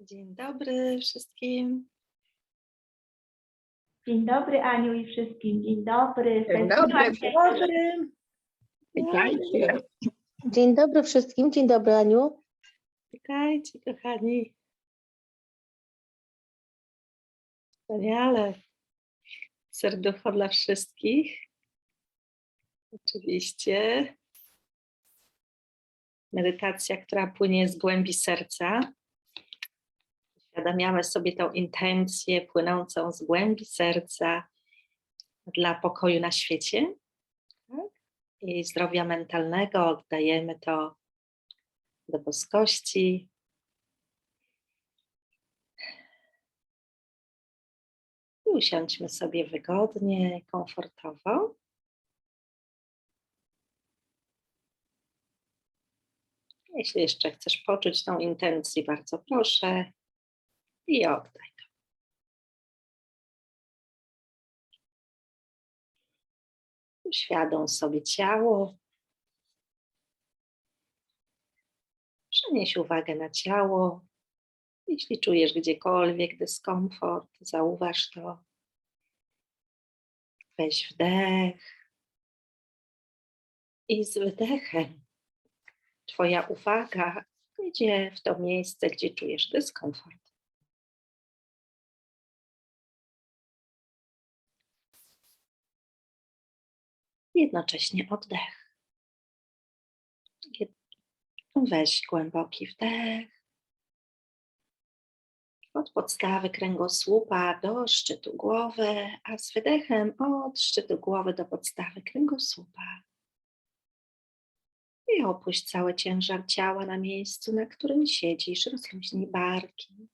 Dzień dobry wszystkim. Dzień dobry Aniu i wszystkim. Dzień dobry. Dzień dobry. się. Dobry. Witajcie. Dzień dobry wszystkim, dzień dobry Aniu. Witajcie, kochani. Wspaniale. Serducho dla wszystkich. Oczywiście. Medytacja, która płynie z głębi serca. Uświadamiamy sobie tą intencję płynącą z głębi serca dla pokoju na świecie tak? i zdrowia mentalnego. Oddajemy to do boskości. I usiądźmy sobie wygodnie, komfortowo. Jeśli jeszcze chcesz poczuć tą intencję, bardzo proszę i oddaj. Uświadom sobie ciało. Przenieś uwagę na ciało. Jeśli czujesz gdziekolwiek dyskomfort, zauważ to. Weź wdech. I z wydechem Twoja uwaga idzie w to miejsce, gdzie czujesz dyskomfort. Jednocześnie oddech. Weź głęboki wdech. Od podstawy kręgosłupa do szczytu głowy, a z wydechem od szczytu głowy do podstawy kręgosłupa. I opuść cały ciężar ciała na miejscu, na którym siedzisz. Rozluźnij barki.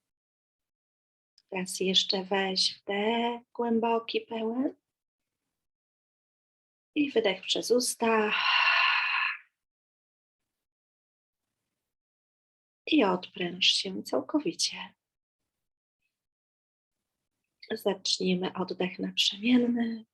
Teraz jeszcze weź wdech głęboki, pełen. I wydech przez usta. I odpręż się całkowicie. Zacznijmy oddech naprzemienny.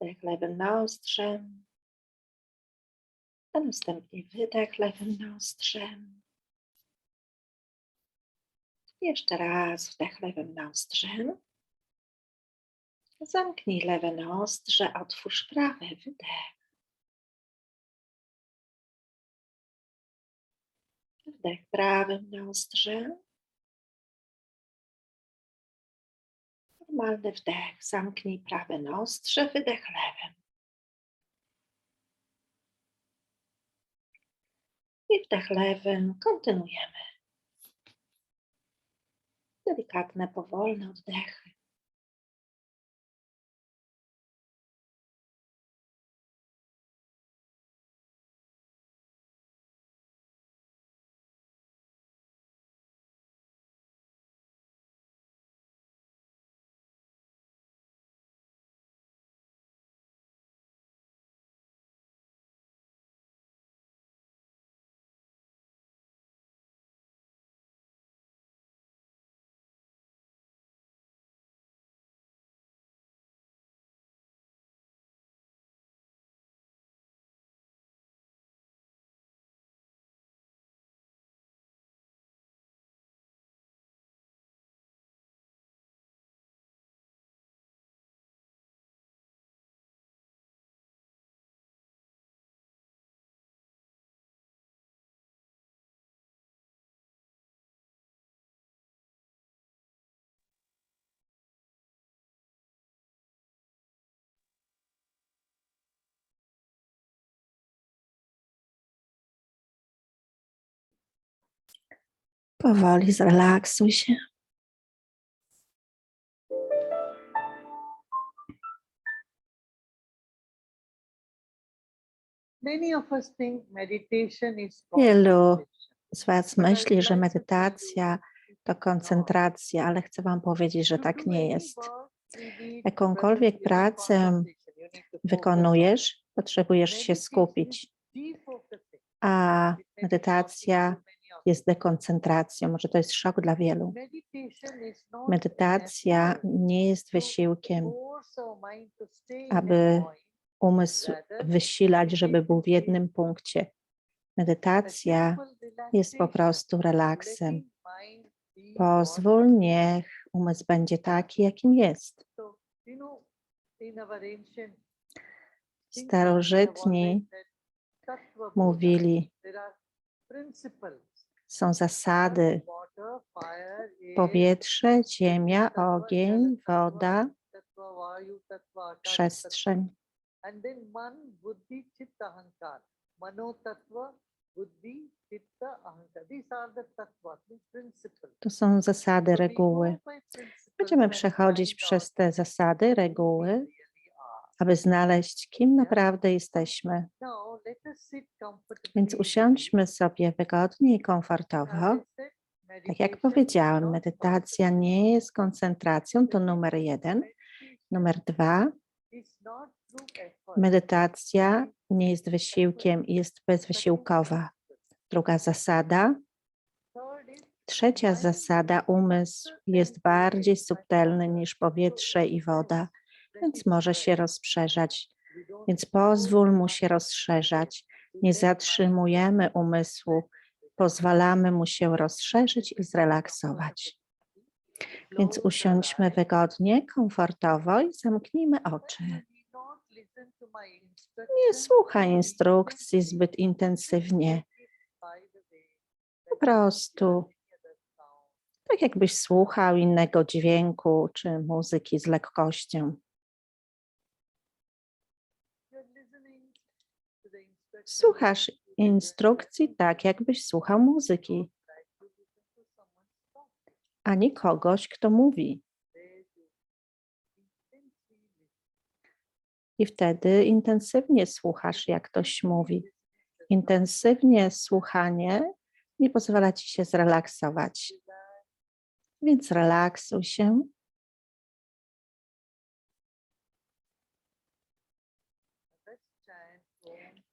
Wdech lewym nostrzem. A następnie wydech lewym nostrzem. Jeszcze raz wdech lewym nostrzem. Zamknij lewe nozdrze, otwórz prawe, wydech. Wdech prawym nozdrzem. Normalny wdech, zamknij prawe nozdrze, wydech lewym. I wdech lewym, kontynuujemy. Delikatne, powolne oddechy. Powoli zrelaksuj się. Wielu z Was myśli, że medytacja to koncentracja, ale chcę Wam powiedzieć, że tak nie jest. Jakąkolwiek pracę Wykonujesz, potrzebujesz się skupić, a medytacja jest dekoncentracją. Może to jest szok dla wielu. Medytacja nie jest wysiłkiem, aby umysł wysilać, żeby był w jednym punkcie. Medytacja jest po prostu relaksem. Pozwól, niech umysł będzie taki, jakim jest. Starożytni mówili. Są zasady, powietrze, ziemia, ogień, woda, przestrzeń. To są zasady, reguły. Będziemy przechodzić przez te zasady, reguły. Aby znaleźć, kim naprawdę jesteśmy. Comfortably Więc usiądźmy sobie wygodnie i komfortowo. Tak jak powiedziałem, not medytacja nie jest koncentracją, to numer jeden. Numer dwa, medytacja nie jest wysiłkiem i jest bezwysiłkowa. Druga zasada. Trzecia zasada, umysł jest bardziej subtelny niż powietrze i woda, więc może się rozszerzać. Więc pozwól mu się rozszerzać. Nie zatrzymujemy umysłu, pozwalamy mu się rozszerzyć i zrelaksować. Więc usiądźmy wygodnie, komfortowo i zamknijmy oczy. Nie słuchaj instrukcji zbyt intensywnie. Po prostu, tak jakbyś słuchał innego dźwięku czy muzyki z lekkością. Słuchasz instrukcji tak, jakbyś słuchał muzyki, ani kogoś, kto mówi. I wtedy intensywnie słuchasz, jak ktoś mówi. Intensywnie słuchanie nie pozwala ci się zrelaksować. Więc relaksuj się.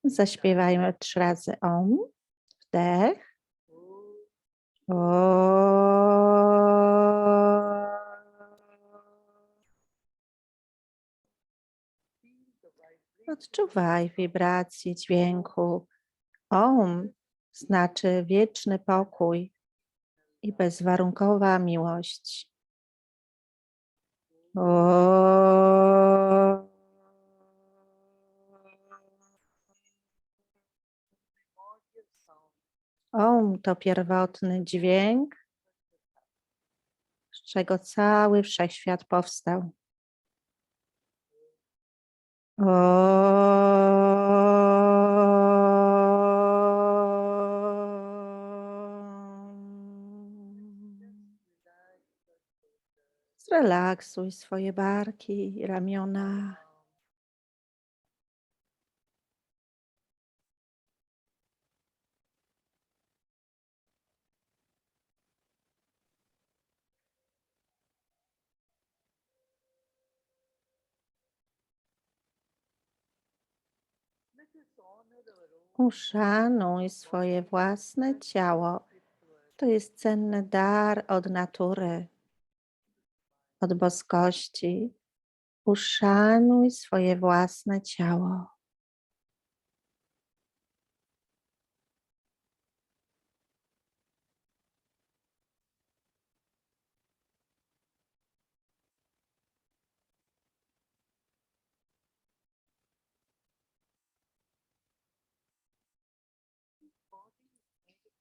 Zaśpiewajmy trzy razy om. Wdech. O. Odczuwaj wibracje dźwięku. Om znaczy wieczny pokój i bezwarunkowa miłość. O. Om to pierwotny dźwięk, z czego cały wszechświat powstał. Zrelaksuj swoje barki ramiona. Uszanuj swoje własne ciało. To jest cenny dar od natury, od boskości. Uszanuj swoje własne ciało.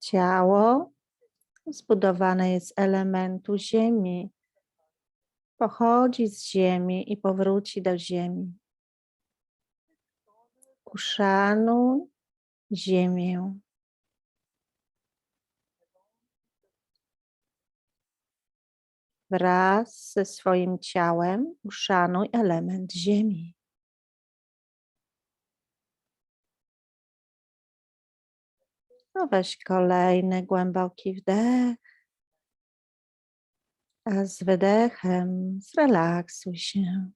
Ciało zbudowane jest z elementu ziemi. Pochodzi z ziemi i powróci do ziemi. Uszanuj ziemię. Wraz ze swoim ciałem uszanuj element ziemi. No weź kolejny głęboki wdech. A z wydechem zrelaksuj się.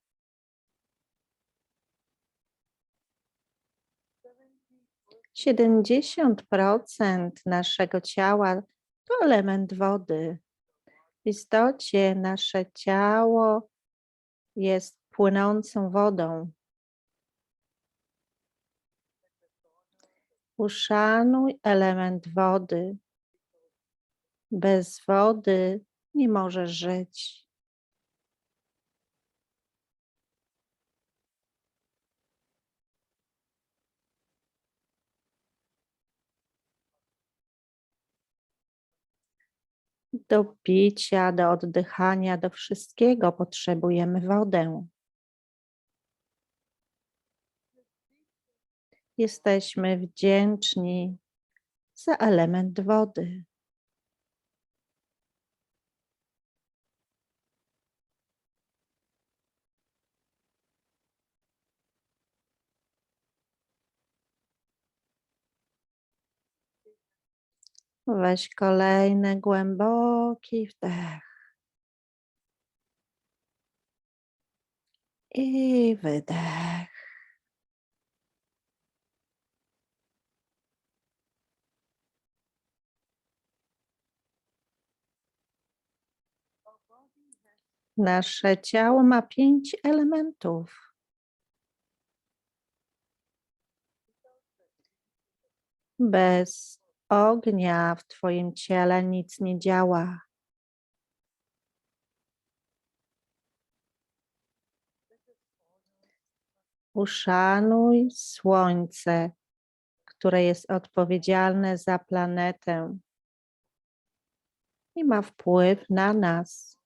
70% naszego ciała to element wody. W istocie nasze ciało jest płynącą wodą. Uszanuj element wody. Bez wody nie możesz żyć. Do picia, do oddychania, do wszystkiego potrzebujemy wodę. Jesteśmy wdzięczni za element wody. Weź kolejny głęboki wdech. I wydech. Nasze ciało ma pięć elementów. Bez ognia w Twoim ciele nic nie działa. Uszanuj Słońce, które jest odpowiedzialne za planetę i ma wpływ na nas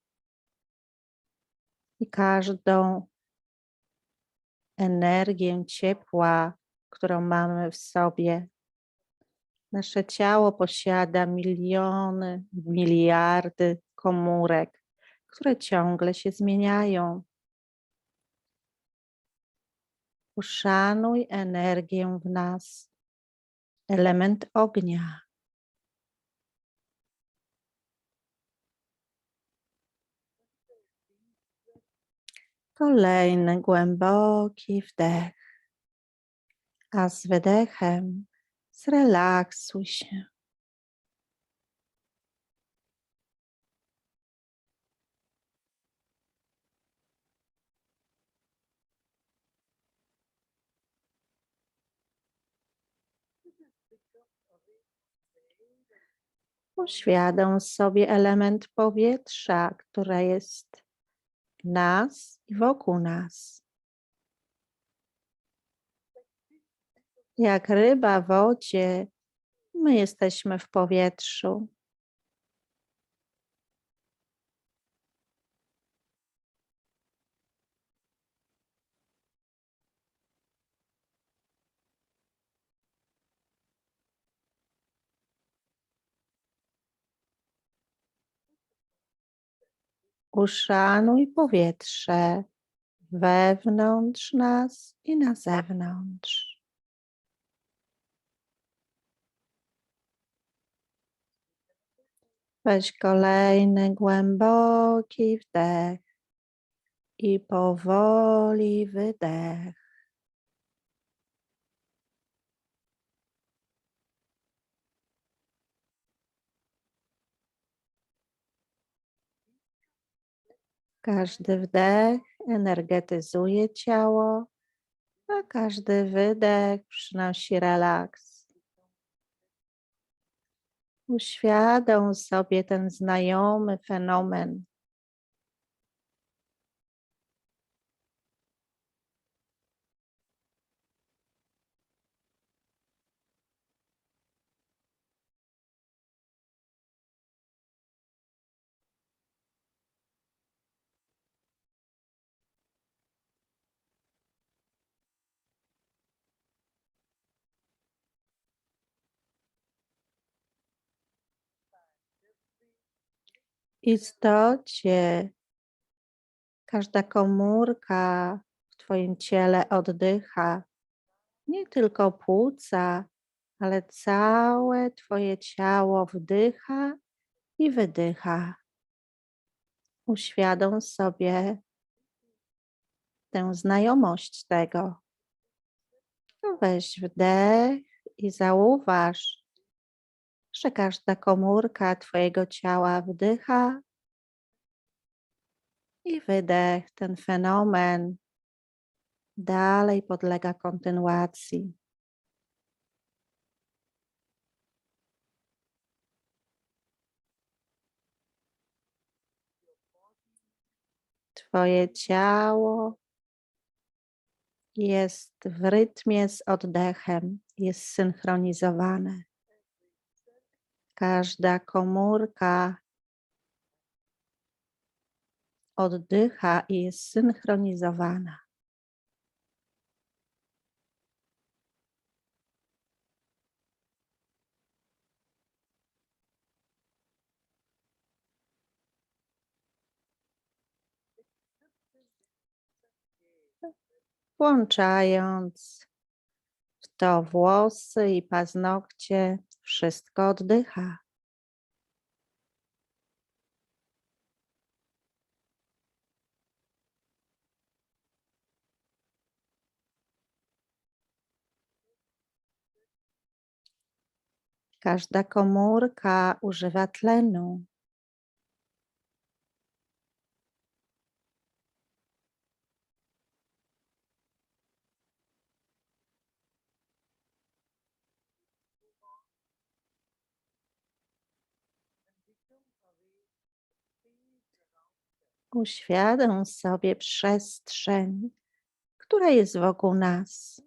i każdą energię ciepła, którą mamy w sobie. Nasze ciało posiada miliony, miliardy komórek, które ciągle się zmieniają. Uszanuj energię w nas, element ognia. Kolejny głęboki wdech, a z wydechem zrelaksuj się. Uświadom sobie element powietrza, które jest nas i wokół nas. Jak ryba w wodzie, my jesteśmy w powietrzu. Uszanuj powietrze wewnątrz nas i na zewnątrz. Weź kolejny głęboki wdech i powoli wydech. Każdy wdech energetyzuje ciało, a każdy wydech przynosi relaks. Uświadom sobie ten znajomy fenomen. Istocie każda komórka w Twoim ciele oddycha. Nie tylko płuca, ale całe Twoje ciało wdycha i wydycha. Uświadom sobie tę znajomość tego. Weź wdech i zauważ, że każda komórka Twojego ciała wdycha i wydech. Ten fenomen dalej podlega kontynuacji. Twoje ciało jest w rytmie z oddechem, jest synchronizowane. Każda komórka oddycha i jest synchronizowana. włączając w to włosy i paznokcie, wszystko oddycha. Każda komórka używa tlenu. Uświadom sobie przestrzeń, która jest wokół nas.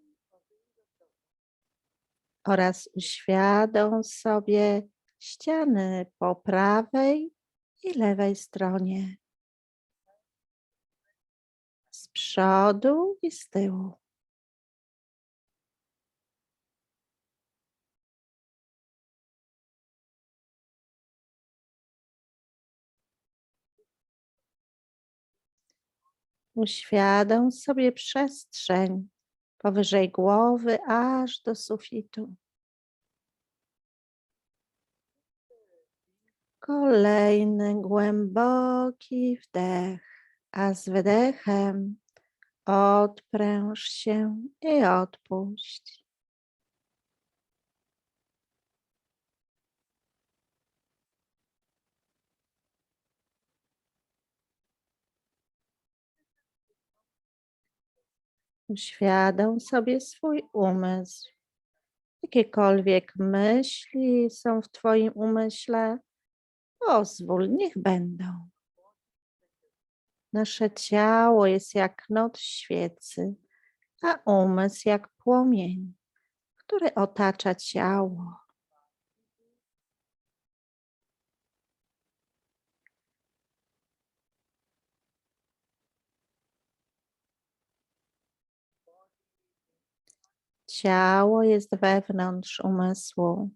Oraz uświadom sobie ściany po prawej i lewej stronie. Z przodu i z tyłu. Uświadom sobie przestrzeń powyżej głowy aż do sufitu. Kolejny głęboki wdech, a z wydechem odpręż się i odpuść. Uświadom sobie swój umysł. Jakiekolwiek myśli są w Twoim umyśle, pozwól, niech będą. Nasze ciało jest jak not świecy, a umysł jak płomień, który otacza ciało. Ciało jest wewnątrz umysłu.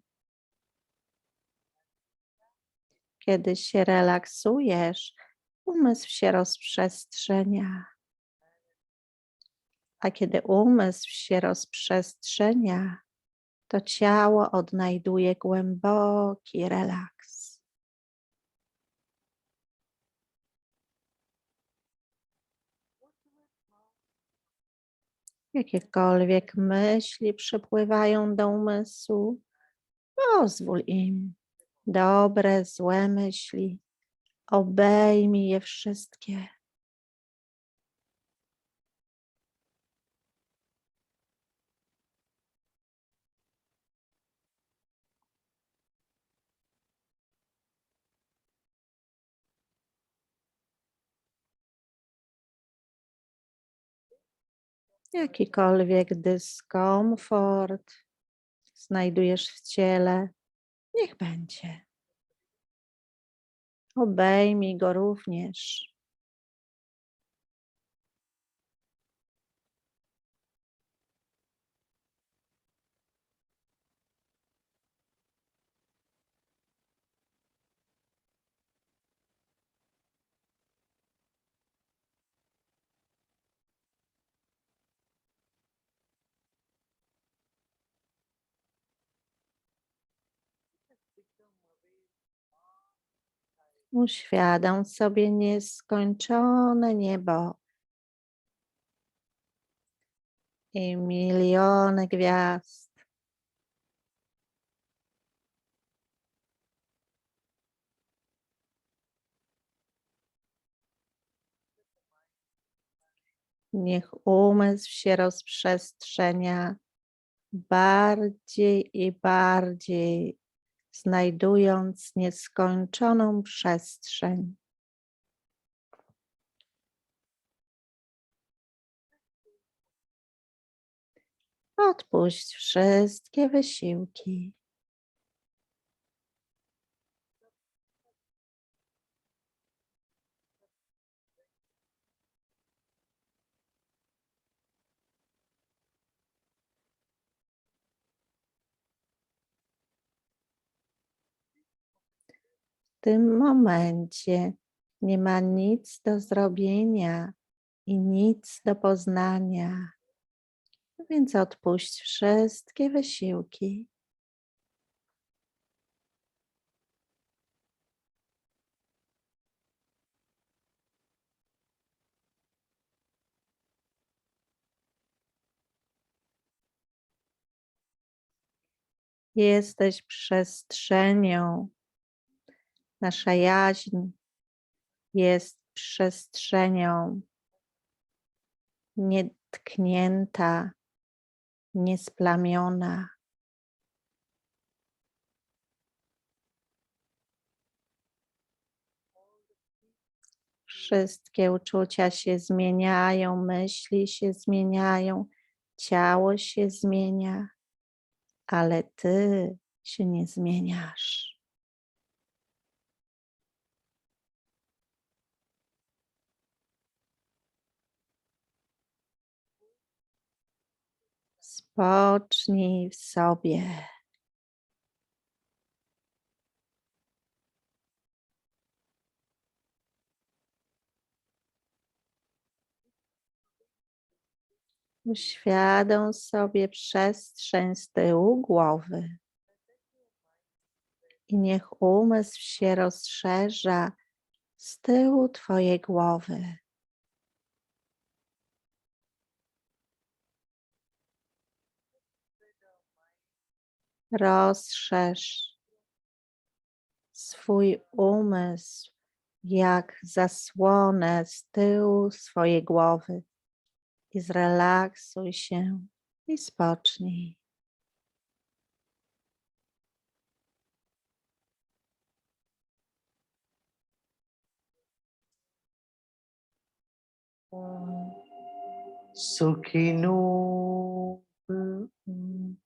Kiedy się relaksujesz, umysł się rozprzestrzenia. A kiedy umysł się rozprzestrzenia, to ciało odnajduje głęboki relaks. Jakiekolwiek myśli przypływają do umysłu, pozwól im. Dobre, złe myśli, obejmij je wszystkie. Jakikolwiek dyskomfort znajdujesz w ciele, niech będzie. Obejmij go również. Uświadam sobie nieskończone niebo i miliony gwiazd. Niech umysł się rozprzestrzenia bardziej i bardziej znajdując nieskończoną przestrzeń. Odpuść wszystkie wysiłki. Tym momencie nie ma nic do zrobienia i nic do poznania, więc odpuść wszystkie wysiłki. Jesteś przestrzenią. Nasza jaźń jest przestrzenią nietknięta, niesplamiona. Wszystkie uczucia się zmieniają, myśli się zmieniają, ciało się zmienia, ale ty się nie zmieniasz. Spocznij w sobie. Uświadom sobie przestrzeń z tyłu głowy. I niech umysł się rozszerza z tyłu Twojej głowy. Rozszerz swój umysł jak zasłonę z tyłu swojej głowy i zrelaksuj się i spocznij. Sukhinu bhavantu.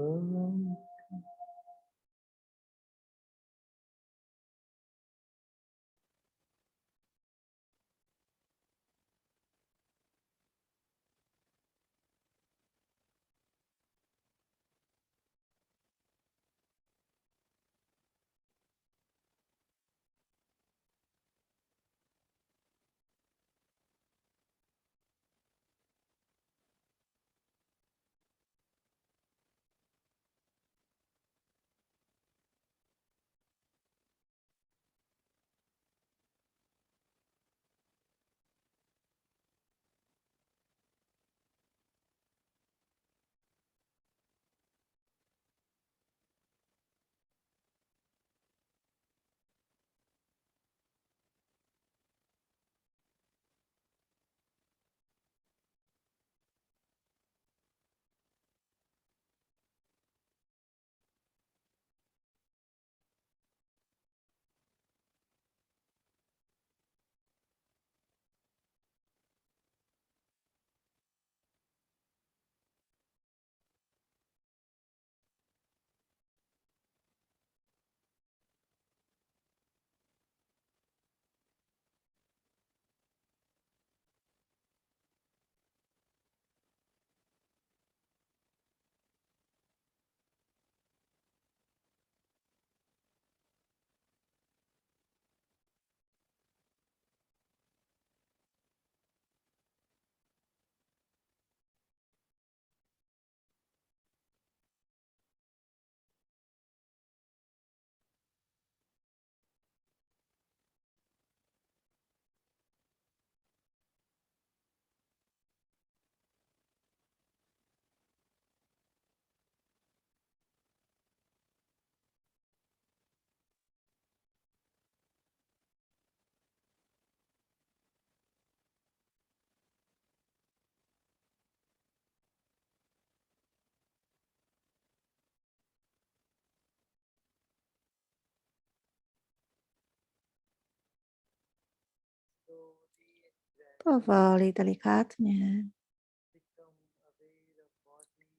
Powoli, delikatnie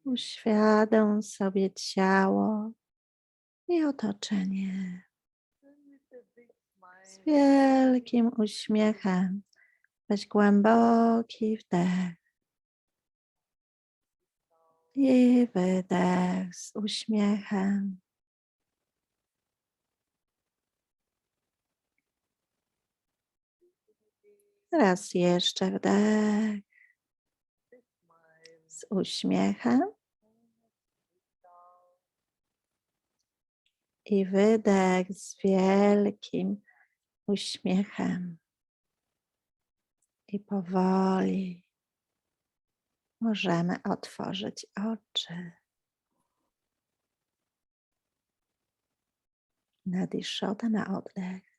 uświadom sobie ciało i otoczenie. Z wielkim uśmiechem weź głęboki wdech i wydech z uśmiechem. Raz jeszcze wdech z uśmiechem i wydech z wielkim uśmiechem. I powoli możemy otworzyć oczy. Nadiszota na oddech.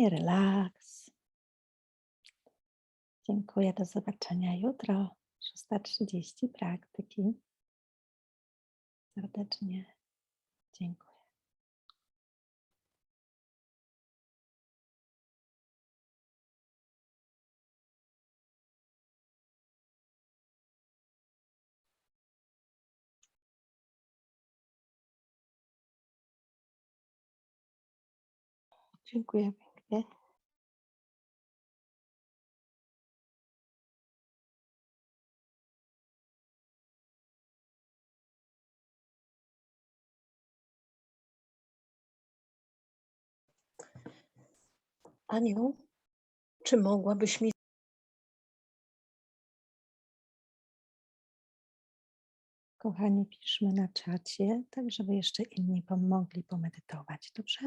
I relaks. Dziękuję. Do zobaczenia jutro. 6.30 praktyki. Serdecznie dziękuję. Dziękuję pięknie. Aniu, czy mogłabyś mi Kochani, piszmy na czacie, tak żeby jeszcze inni pomogli pomedytować. Dobrze?